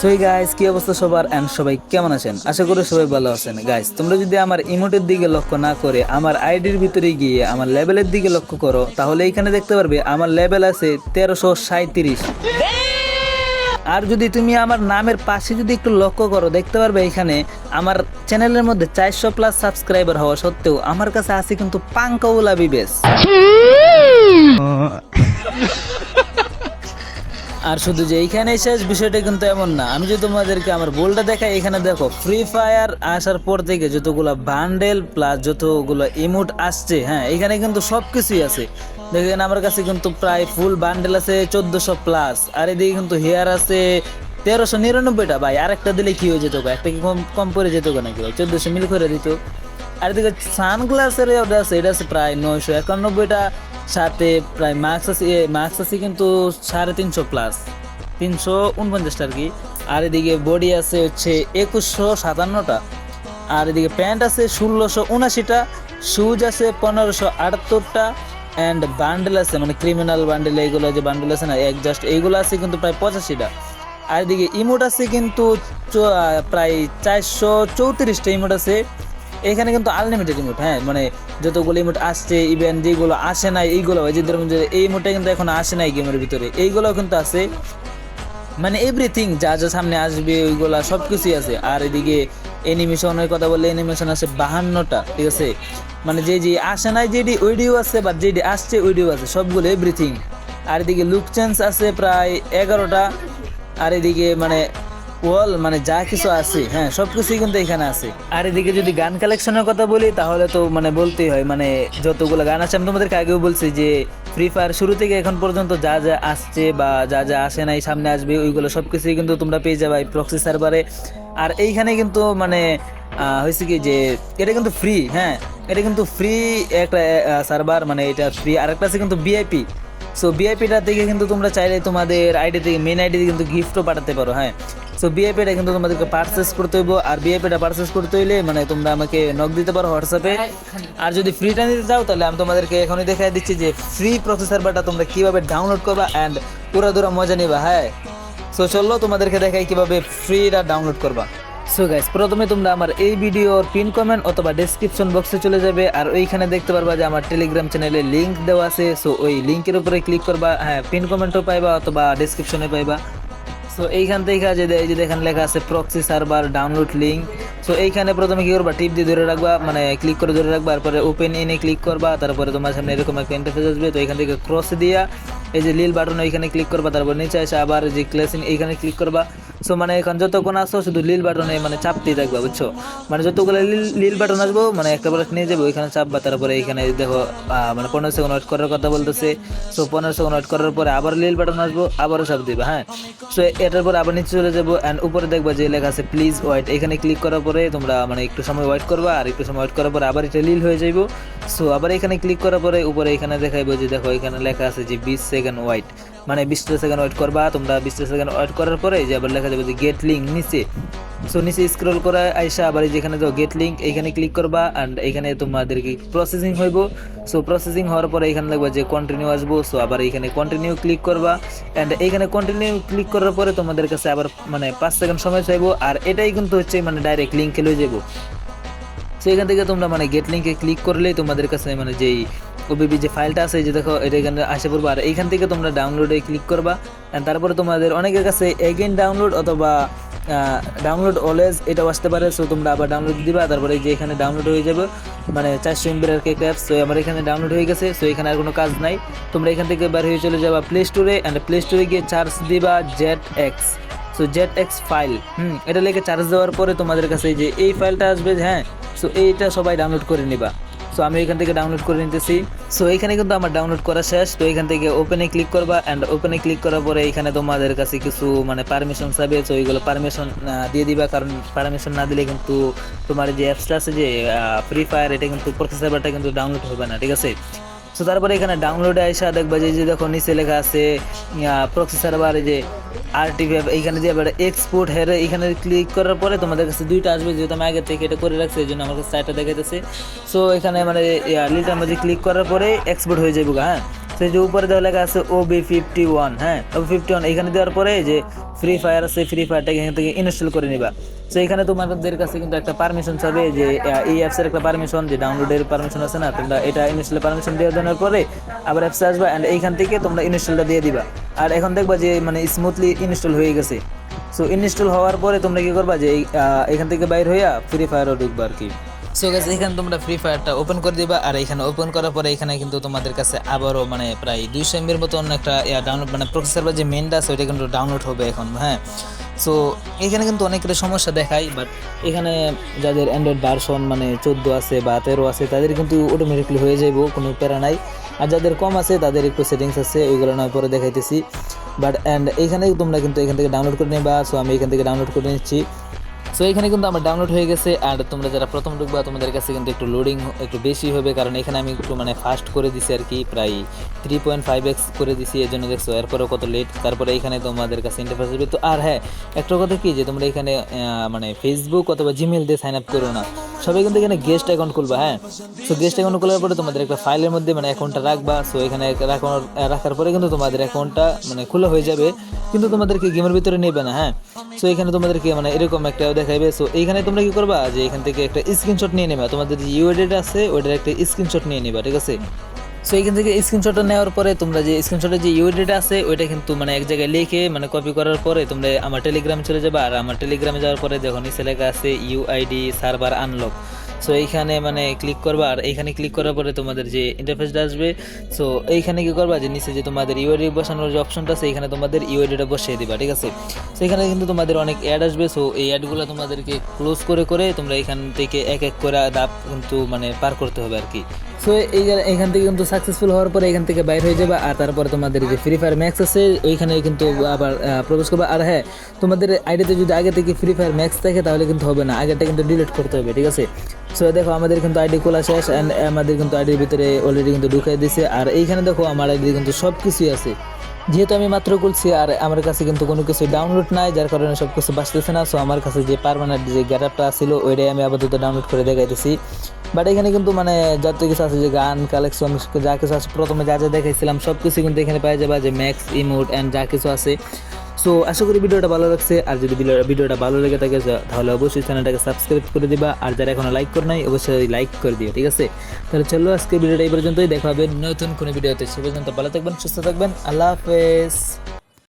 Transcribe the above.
সই গাইস কি অবস্থা সবার? এন্ড সবাই কেমন আছেন? আশা করি সবাই ভালো আছেন। গাইস তোমরা যদি আমার ইমোটের দিকে লক্ষ্য না করে আমার আইডির ভিতরে গিয়ে আমার লেভেলের দিকে লক্ষ্য করো তাহলে এখানে দেখতে পারবে আমার লেভেল আছে তেরোশো সাঁত্রিশ আর যদি তুমি আমার নামের পাশে যদি একটু লক্ষ্য করো দেখতে পারবে এখানে আমার চ্যানেলের মধ্যে চারশো প্লাস সাবস্ক্রাইবার হওয়া সত্ত্বেও আমার কাছে আছে কিন্তু পাঙ্কাউলা বিবেশ আর শুধু যে এইখানে শেষ বিষয়টা কিন্তু এমন না। আমি যদি তোমাদেরকে আমার বলটা দেখাই, এখানে দেখো ফ্রি ফায়ার আসার পর থেকে যতগুলো বান্ডেল প্লাস যতগুলো ইমোট আসছে হ্যাঁ এখানে কিন্তু সব কিছুই আছে। দেখেন আমার কাছে কিন্তু প্রায় ফুল বান্ডেল আছে চোদ্দশো প্লাস আর এদিকে কিন্তু হেয়ার আছে তেরোশো নিরানব্বইটা। ভাই, আরেকটা দিলে কি হয়ে যেত? একটা কি কম কম পড়ে যেত নাকি ভাই? চোদ্দশো মিল করে দিত। আর এদিকে সানগ্লাসের আছে, এটা আছে প্রায় নয়শো একানব্বইটা। সাথে প্রায় মার্কস আছে মার্কস আছে কিন্তু সাড়ে তিনশো প্লাস তিনশো উনপঞ্চাশটা আর কি। আর এদিকে বডি আছে হচ্ছে একুশশো সাতান্নটা। আর এদিকে প্যান্ট আছে ষোলোশো উনাশিটা শুজ আছে পনেরোশো আটাত্তরটা। অ্যান্ড বান্ডেল আছে মানে ক্রিমিনাল বান্ডেল এইগুলো যে বান্ডেল আছে না একজাস্ট এইগুলো আছে কিন্তু প্রায় পঁচাশিটা। আর এদিকে ইমোট আছে কিন্তু প্রায় চারশো চৌত্রিশটা ইমোট আছে। এখানে কিন্তু আনলিমিটেড ইমোট হ্যাঁ মানে যতগুলো ইমোট আসছে ইভেন যেগুলো আসে নাই, এইগুলো যে ধরুন যে এই ইমোটটা কিন্তু এখন আসে নাই গেমের ভিতরে, এইগুলো কিন্তু আছে। মানে এভরিথিং যা যা সামনে আসবে, ওইগুলা সব কিছুই আছে। আর এদিকে অ্যানিমেশনের কথা বললে অ্যানিমেশন আছে বাহান্নটা, ঠিক আছে? মানে যে যে আসে নাই যেটি ওইডিও আছে বা যেটি আসছে ওইডিও আছে, সবগুলো এভরিথিং আর এদিকে লুক চেঞ্জ আছে প্রায় এগারোটা। আর এদিকে মানে ওয়াল মানে যা কিছু আছে হ্যাঁ সব কিছুই কিন্তু এখানে আছে। আর এদিকে যদি গান কালেকশনের কথা বলি, তাহলে তো মানে বলতেই হয় মানে যতগুলো গান আছে, আমি তোমাদেরকে আগেও বলছি যে ফ্রি ফায়ার শুরু থেকে এখন পর্যন্ত যা যা আসছে বা যা যা আসে নাই, সামনে আসবে, ওইগুলো সব কিছুই কিন্তু তোমরা পেয়ে যাবে প্রক্সি সার্ভারে আর এইখানে কিন্তু মানে হয়েছে কি যে, এটা কিন্তু ফ্রি হ্যাঁ এটা কিন্তু ফ্রি একটা সার্ভার মানে এটা ফ্রি আর একটা আছে কিন্তু ভিআইপি সো বিআইপিটা থেকে কিন্তু তোমরা চাইলে তোমাদের আইডি থেকে মেন আইডি কিন্তু গিফটও পাঠাতে পারো হ্যাঁ। সো বিআইপিটা কিন্তু তোমাদেরকে পারচেস করতে হইব। আর বিআইপিটা পারচেস করতে হইলে মানে তোমরা আমাকে নক দিতে পারো হোয়াটসঅ্যাপে আর যদি ফ্রিটা নিতে চাও, তাহলে আমি তোমাদেরকে এখনই দেখাই দিচ্ছি যে ফ্রি প্রসেসর বাটা তোমরা কীভাবে ডাউনলোড করবা অ্যান্ড পুরো দূরা মজা নিবা হ্যাঁ? সো চলো তোমাদেরকে দেখাই কীভাবে ফ্রিটা ডাউনলোড করবা। সো গাইস প্রথমে তোমরা আমার এই ভিডিওর পিন কমেন্ট অথবা ডেসক্রিপশন বক্সে চলে যাবে। আর ওইখানে দেখতে পারবা যে আমার টেলিগ্রাম চ্যানেলে লিংক দেওয়া আছে। সো ওই লিংকের উপরে ক্লিক করবা। হ্যাঁ পিন কমেন্টও পাইবা অথবা ডেসক্রিপশনে পাইবা। সো এইখান থেকে যে এই দেখেন লেখা আছে proxy server download link so এইখানে প্রথমে কি করবা? টিপ দিয়ে ধরে রাখবা মানে ক্লিক করে ধরে রাখবা তারপরে ওপেন ইনে ক্লিক করবা, তারপরে তোমার সামনে এরকম একটা ইন্টারফেস আসবে। তো এখান থেকে ক্রস দিয়া এই যে লিল বাটন ওইখানে ক্লিক করবা, তারপর নিচে এসে আবার যে ক্লেসিং এইখানে ক্লিক করবা। সো মানে এখন যতক্ষণ আসো শুধু লিল বাটনে মানে চাপতেই থাকবা, বুঝছ? মানে যতগুলো লিল লিল বাটন আসব মানে একটা বার নিয়ে যাব, ওইখানে চাপবা, তারপরে এইখানে দেখো মানে পনেরো সেকেন্ড ওয়েট করার কথা বলতেছে। সো পনেরো সেকেন্ড ওয়েট করার পরে আবার লিল বাটন আসব, আবারও চাপ দিবা হ্যাঁ? সো এটার পরে আবার নিচে চলে যাব অ্যান্ড উপরে দেখবা যে লেখা আছে প্লিজ ওয়েট এখানে ক্লিক করার পরে তোমরা মানে একটু সময় ওয়েট করবা আর একটু সময় ওয়েট করার পরে আবার এটা লিল হয়ে যাইবো। সো আবার এখানে ক্লিক করার পরে উপরে এখানে দেখাইবো যে দেখো, এখানে লেখা আছে যে বিশ সেকেন্ড ওয়াইট মানে বিশটা সেকেন্ড ওয়েট করবা, তোমরা বিশটা সেকেন্ড ওয়েট করার পরে যে আবার লেখা যাবে যে গেট লিঙ্ক নিচে। সো নিচে স্ক্রল করে আইসা আবার যেখানে তো গেট লিঙ্ক এখানে ক্লিক করবা অ্যান্ড এখানে তোমাদেরকে প্রসেসিং হইব। সো প্রসেসিং হওয়ার পরে এখানে দেখবা যে কন্টিনিউ আসব। সো আবার এখানে কন্টিনিউ ক্লিক করবা অ্যান্ড এখানে কন্টিনিউ ক্লিক করার পরে তোমাদের কাছে আবার মানে পাঁচ সেকেন্ড সময় চাইব। আর এটাই কিন্তু হচ্ছে মানে ডাইরেক্ট লিঙ্কে লয়ে যাব সো এখান থেকে তোমরা মানে গেট লিঙ্কে ক্লিক করলেই তোমাদের কাছে মানে যেই ওবিবি যে ফাইলটা আছে যে দেখো, এটা এখানে আসে পড়বে। আর এইখান থেকে তোমরা ডাউনলোডে ক্লিক করবা। তারপরে তোমাদের অনেকের কাছে এগেন ডাউনলোড অথবা ডাউনলোড অলওয়েজ এটাও আসতে পারে। সো তোমরা আবার ডাউনলোড দিবা। তারপরে যে এখানে ডাউনলোড হয়ে যাবে। মানে চারশো এমবির কেক অ্যাপস সো আমার এখানে ডাউনলোড হয়ে গেছে। সো এখানে আর কোনো কাজ নাই। তোমরা এখান থেকে বের হয়ে চলে যাবা প্লে স্টোরে অ্যান্ড প্লে স্টোরে গিয়ে চার্জ দিবা Z X so Z X file hmm, এটা লেগে চার্জ দেওয়ার পরে তোমাদের কাছে যে এই ফাইলটা আসবে হ্যাঁ সো এইটা সবাই ডাউনলোড করে নিবা। সো আমি এখান থেকে ডাউনলোড করে নিতেছি। সো এখানে কিন্তু আমার ডাউনলোড করা শেষ। তো এখান থেকে ওপেনে ক্লিক করবা অ্যান্ড ওপেনে ক্লিক করার পরে এখানে তোমাদের কাছে কিছু মানে পারমিশন চাবে তো এইগুলো পারমিশন দিয়ে দিবা। কারণ পারমিশন না দিলে কিন্তু তোমার যে অ্যাপসটা আছে যে ফ্রি ফায়ার এটা কিন্তু প্রসেসরটা কিন্তু ডাউনলোড হবে না, ঠিক আছে? সো তারপরে এখানে ডাউনলোডে আইসা দেখবা যে যে দেখো নিচে লেখা আছে প্রক্সি সার্ভার যে আরটিভি এইখানে দিয়ে এবার এক্সপোর্ট হেরে এখানে ক্লিক করার পরে তোমাদের কাছে দুইটা আসবে, যেহেতু আমি আগে থেকে এটা করে রাখছি, এই জন্য আমার কাছে চারটা দেখাইতেছে। সো এখানে মানে লিটার মাঝে ক্লিক করার পরে এক্সপোর্ট হয়ে যাবে হ্যাঁ? এই যে উপরে দেওয়া লেখা আছে ও বি ফিফটি ওয়ান হ্যাঁ? ও ফিফটি ওয়ান এখানে দেওয়ার পরে যে ফ্রি ফায়ার আছে ফ্রি ফায়ারটাকে এখান থেকে ইনস্টল করে নিবা। তো এখানে তোমাদের কাছে কিন্তু একটা পারমিশন চাবে যে এই অ্যাপসের একটা পারমিশন যে ডাউনলোডের পারমিশন আছে না, তোমরা এটা ইনস্টলের পারমিশন দিয়ে দেওয়ার পরে আবার অ্যাপসে আসবা অ্যান্ড এইখান থেকে তোমরা ইনস্টলটা দিয়ে দিবা। আর এখন দেখবা যে মানে স্মুথলি ইনস্টল হয়ে গেছে। সো ইনস্টল হওয়ার পরে তোমরা কি করবা যে এখান থেকে বাইর হইয়া ফ্রি ফায়ারও ঢুকবা আর কি। সো গাইস এখানে তোমরা ফ্রি ফায়ারটা ওপেন করে দিবা, আর এখানে ওপেন করার পরে এখানে কিন্তু তোমাদের কাছে আবারও মানে প্রায় দুইশো এমবির মতন একটা ডাউনলোড মানে প্রসেসর বা যে মেনটা আছে কিন্তু ডাউনলোড হবে এখন হ্যাঁ? সো এখানে কিন্তু অনেকের সমস্যা দেখায় বাট এখানে যাদের অ্যান্ড্রয়েড ভার্সন মানে চোদ্দ আছে বা তেরো আছে, তাদের কিন্তু অটোমেটিকলি হয়ে যাইব, কোনো প্যারা নাই। আর যাদের কম আছে, তাদের একটু সেটিংস আছে, ওইগুলো নয় পরে দেখাইতেছি। বাট অ্যান্ড এইখানে তোমরা কিন্তু এখান থেকে ডাউনলোড করে নেবা সো আমি এখান থেকে ডাউনলোড করে নিচ্ছি। সো এখানে কিন্তু আমার ডাউনলোড হয়ে গেছে আর তোমরা যারা প্রথম ঢুকবা, তোমাদের কাছে কিন্তু একটু লোডিং একটু বেশি হবে কারণ এখানে আমি একটু মানে ফাস্ট করে দিছি আর কি, প্রায় থ্রি পয়েন্ট ফাইভ এক্স করে দিছি এই জন্য দেখছ এরপরেও কত লেট তারপরে এখানে তোমাদের কাছে ইন্টারফেস হবে। তো আর হ্যাঁ একটা কথা কি যে তোমরা এখানে মানে ফেসবুক অথবা জিমেল দিয়ে সাইন আপ করো না। সবাই কিন্তু এখানে গেস্ট অ্যাকাউন্ট খুলবা হ্যাঁ? সো গেস্ট অ্যাকাউন্ট খোলার পরে তোমাদের একটা ফাইলের মধ্যে মানে অ্যাকাউন্টটা রাখবা। সো এখানে রাখার পরে কিন্তু তোমাদের অ্যাকাউন্টটা মানে খোলা হয়ে যাবে। কিন্তু তোমাদেরকে গেমের ভিতরে নেবে না হ্যাঁ? সো এখানে তোমাদেরকে মানে এরকম একটা দেখাইবে। সো এইখানে তোমরা কি করবা? যে, এখান থেকে একটা স্ক্রিনশট নিয়ে নেবা। তোমাদের যে ইউএডিটা আছে, ওইটার একটা স্ক্রিনশট নিয়ে নেবা, ঠিক আছে? সো এখান থেকে স্ক্রিনশটটা নেওয়ার পরে তোমরা যে স্ক্রিনশটের যে ইউডিটা আছে, ওইটা কিন্তু মানে এক জায়গায় লিখে মানে কপি করার পরে তোমরা আমার টেলিগ্রামে চলে যাবে। আর আমার টেলিগ্রামে যাওয়ার পরে যখন নিচে লেখা আছে ইউআইডি সার্ভার আনলক সো এইখানে মানে ক্লিক করবা। আর এইখানে ক্লিক করার পরে তোমাদের যে ইন্টারফেসটা আসবে সো এইখানে কি করবা যে নিচে যে তোমাদের ইউআইডি বসানোর যে অপশনটা আছে এখানে তোমাদের ইউআইডিটা বসিয়ে দিবা, ঠিক আছে? সো এখানে কিন্তু তোমাদের অনেক অ্যাড আসবে। সো এই অ্যাডগুলো তোমাদেরকে ক্লোজ করে করে তোমরা এখান থেকে এক এক করে দাপ কিন্তু মানে পার করতে হবে আর কি। সো এই এখান থেকে কিন্তু সাকসেসফুল হওয়ার পরে এখান থেকে বাইর হয়ে যাবে, আর তারপরে তোমাদের যে ফ্রি ফায়ার ম্যাক্স আছে ওইখানে কিন্তু আবার প্রবেশ করবে। আর হ্যাঁ তোমাদের আইডিতে যদি আগে থেকে ফ্রি ফায়ার ম্যাক্স থাকে, তাহলে কিন্তু হবে না। আগেটা কিন্তু ডিলিট করতে হবে, ঠিক আছে? সো দেখো, আমাদের কিন্তু আইডি খোলা শেষ অ্যান্ড আমাদের কিন্তু আইডির ভিতরে অলরেডি কিন্তু ঢুকাই দিছে। আর এইখানে দেখো, আমার আইডি কিন্তু সব কিছুই আছে। যেহেতু আমি মাত্র করছি আর আমার কাছে কিন্তু কোনো কিছু ডাউনলোড নাই, যার কারণে সব কিছু বাঁচতেছে না সো আমার কাছে যে পারমানেন্ট যে গ্যাটআপটা ছিল, ওইটাই আমি আপাতত ডাউনলোড করে দেখাইতেছি। বাট এখানে কিন্তু মানে যত কিছু আছে, যে গান কালেকশন যা কিছু আছে, প্রথমে যা যা দেখাইছিলাম সব কিছু কিন্তু এখানে পাওয়া যাবে, যে ম্যাক্স ইমোট অ্যান্ড যা কিছু আছে। সো আশা করি ভিডিওটা ভালো লাগছে। আর যদি ভিডিও- ভিডিওটা ভালো লেগে থাকে তাহলে অবশ্যই চ্যানেলটাকে সাবস্ক্রাইব করে দিবা। আর যারা এখনও লাইক করে নাই, অবশ্যই লাইক করে দিও, ঠিক আছে? তাহলে চলো আজকে ভিডিওটা এই পর্যন্তই। দেখা হবে নতুন কোনো ভিডিওতে। সে পর্যন্ত ভালো থাকবেন, সুস্থ থাকবেন। আল্লাহ হাফেজ।